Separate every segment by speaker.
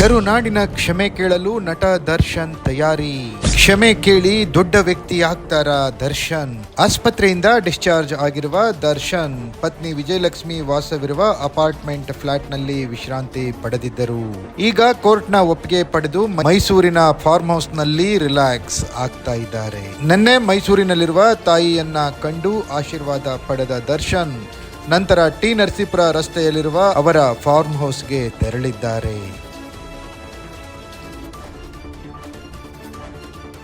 Speaker 1: ಕರುನಾಡಿನ ಕ್ಷಮೆ ಕೇಳಲು ನಟ ದರ್ಶನ್ ತಯಾರಿ. ಕ್ಷಮೆ ಕೇಳಿ ದೊಡ್ಡ ವ್ಯಕ್ತಿ ಆಗ್ತಾರ ದರ್ಶನ್? ಆಸ್ಪತ್ರೆಯಿಂದ ಡಿಸ್ಚಾರ್ಜ್ ಆಗಿರುವ ದರ್ಶನ್, ಪತ್ನಿ ವಿಜಯಲಕ್ಷ್ಮಿ ವಾಸವಿರುವ ಅಪಾರ್ಟ್ಮೆಂಟ್ ಫ್ಲಾಟ್ನಲ್ಲಿ ವಿಶ್ರಾಂತಿ ಪಡೆದಿದ್ದರು. ಈಗ ಕೋರ್ಟ್ನ ಒಪ್ಪಿಗೆ ಪಡೆದು ಮೈಸೂರಿನ ಫಾರ್ಮ್ ಹೌಸ್ನಲ್ಲಿ ರಿಲ್ಯಾಕ್ಸ್ ಆಗ್ತಾ ಇದ್ದಾರೆ. ನಿನ್ನೆ ಮೈಸೂರಿನಲ್ಲಿರುವ ತಾಯಿಯನ್ನ ಕಂಡು ಆಶೀರ್ವಾದ ಪಡೆದ ದರ್ಶನ್, ನಂತರ ಟಿ ನರಸೀಪುರ ರಸ್ತೆಯಲ್ಲಿರುವ ಅವರ ಫಾರ್ಮ್ ಹೌಸ್ಗೆ ತೆರಳಿದ್ದಾರೆ.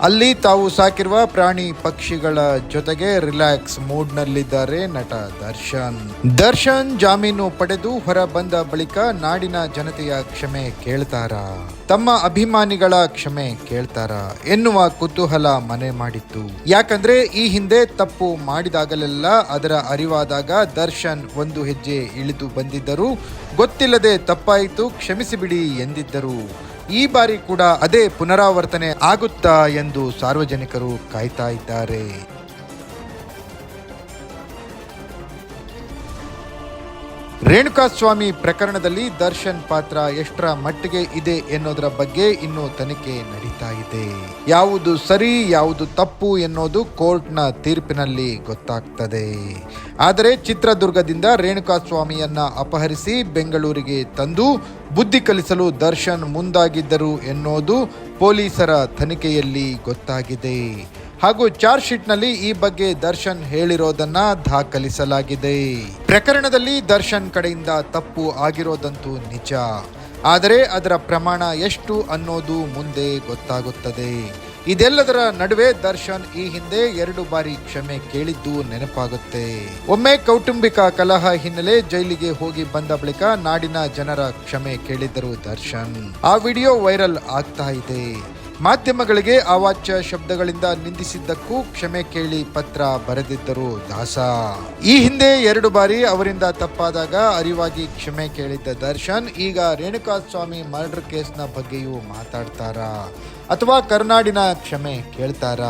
Speaker 1: ಅಲ್ಲಿ ತಾವು ಸಾಕಿರುವ ಪ್ರಾಣಿ ಪಕ್ಷಿಗಳ ಜೊತೆಗೆ ರಿಲ್ಯಾಕ್ಸ್ ಮೂಡ್ನಲ್ಲಿದ್ದಾರೆ ನಟ ದರ್ಶನ್. ದರ್ಶನ್ ಜಾಮೀನು ಪಡೆದು ಹೊರ ಬಂದ ಬಳಿಕ ನಾಡಿನ ಜನತೆಯ ಕ್ಷಮೆ ಕೇಳ್ತಾರ. ತಮ್ಮ ಅಭಿಮಾನಿಗಳ ಕ್ಷಮೆ ಕೇಳ್ತಾರ ಎನ್ನುವ ಕುತೂಹಲ ಮನೆ ಮಾಡಿತ್ತು. ಯಾಕಂದ್ರೆ ಈ ಹಿಂದೆ ತಪ್ಪು ಮಾಡಿದಾಗಲೆಲ್ಲ ಅದರ ಅರಿವಾದಾಗ ದರ್ಶನ್ ಒಂದು ಹೆಜ್ಜೆ ಇಳಿದು ಬಂದಿದ್ದರು. ಗೊತ್ತಿಲ್ಲದೆ ತಪ್ಪಾಯಿತು, ಕ್ಷಮಿಸಿಬಿಡಿ ಎಂದಿದ್ದರು. ಈ ಬಾರಿ ಕೂಡ ಅದೇ ಪುನರಾವರ್ತನೆ ಆಗುತ್ತಾ ಎಂದು ಸಾರ್ವಜನಿಕರು ಕಾಯ್ತಾ ಇದ್ದಾರೆ. ರೇಣುಕಾಸ್ವಾಮಿ ಪ್ರಕರಣದಲ್ಲಿ ದರ್ಶನ್ ಪಾತ್ರ ಎಷ್ಟರ ಮಟ್ಟಿಗೆ ಇದೆ ಎನ್ನುವುದರ ಬಗ್ಗೆ ಇನ್ನೂ ತನಿಖೆ ನಡೀತಾ ಇದೆ. ಯಾವುದು ಸರಿ, ಯಾವುದು ತಪ್ಪು ಎನ್ನುವುದು ಕೋರ್ಟ್ನ ತೀರ್ಪಿನಲ್ಲಿ ಗೊತ್ತಾಗ್ತದೆ. ಆದರೆ ಚಿತ್ರದುರ್ಗದಿಂದ ರೇಣುಕಾಸ್ವಾಮಿಯನ್ನ ಅಪಹರಿಸಿ ಬೆಂಗಳೂರಿಗೆ ತಂದು ಬುದ್ಧಿ ಕಲಿಸಲು ದರ್ಶನ್ ಮುಂದಾಗಿದ್ದರು ಎನ್ನುವುದು ಪೊಲೀಸರ ತನಿಖೆಯಲ್ಲಿ ಗೊತ್ತಾಗಿದೆ. ಹಾಗೂ ಚಾರ್ಜ್ ಶೀಟ್ನಲ್ಲಿ ಈ ಬಗ್ಗೆ ದರ್ಶನ್ ಹೇಳಿರೋದನ್ನ ದಾಖಲಿಸಲಾಗಿದೆ. ಪ್ರಕರಣದಲ್ಲಿ ದರ್ಶನ್ ಕಡೆಯಿಂದ ತಪ್ಪು ಆಗಿರೋದಂತೂ ನಿಜ. ಆದರೆ ಅದರ ಪ್ರಮಾಣ ಎಷ್ಟು ಅನ್ನೋದು ಮುಂದೆ ಗೊತ್ತಾಗುತ್ತದೆ. ಇದೆಲ್ಲದರ ನಡುವೆ ದರ್ಶನ್ ಈ ಹಿಂದೆ ಎರಡು ಬಾರಿ ಕ್ಷಮೆ ಕೇಳಿದ್ದು ನೆನಪಾಗುತ್ತೆ. ಒಮ್ಮೆ ಕೌಟುಂಬಿಕ ಕಲಹ ಹಿನ್ನೆಲೆ ಜೈಲಿಗೆ ಹೋಗಿ ಬಂದ ಬಳಿಕ ನಾಡಿನ ಜನರ ಕ್ಷಮೆ ಕೇಳಿದ್ದರು ದರ್ಶನ್. ಆ ವಿಡಿಯೋ ವೈರಲ್ ಆಗ್ತಾ ಇದೆ. ಮಾಧ್ಯಮಗಳಿಗೆ ಅವಾಚ್ಯ ಶಬ್ದಗಳಿಂದ ನಿಂದಿಸಿದ್ದಕ್ಕೂ ಕ್ಷಮೆ ಕೇಳಿ ಪತ್ರ ಬರೆದಿದ್ದರು ದಾಸ. ಈ ಹಿಂದೆ ಎರಡು ಬಾರಿ ಅವರಿಂದ ತಪ್ಪಾದಾಗ ಅರಿವಾಗಿ ಕ್ಷಮೆ ಕೇಳಿದ್ದ ದರ್ಶನ್, ಈಗ ರೇಣುಕಾ ಸ್ವಾಮಿ ಮರ್ಡರ್ ಕೇಸ್ನ ಬಗ್ಗೆಯೂ ಮಾತಾಡ್ತಾರ? ಅಥವಾ ಕರ್ನಾಡಿನ ಕ್ಷಮೆ ಕೇಳ್ತಾರ?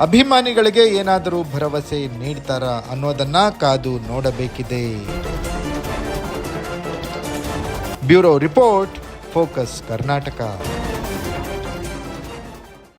Speaker 1: ಅಭಿಮಾನಿಗಳಿಗೆ ಏನಾದರೂ ಭರವಸೆ ನೀಡ್ತಾರ ಅನ್ನೋದನ್ನ ಕಾದು ನೋಡಬೇಕಿದೆ. Bureau report, focus Karnataka.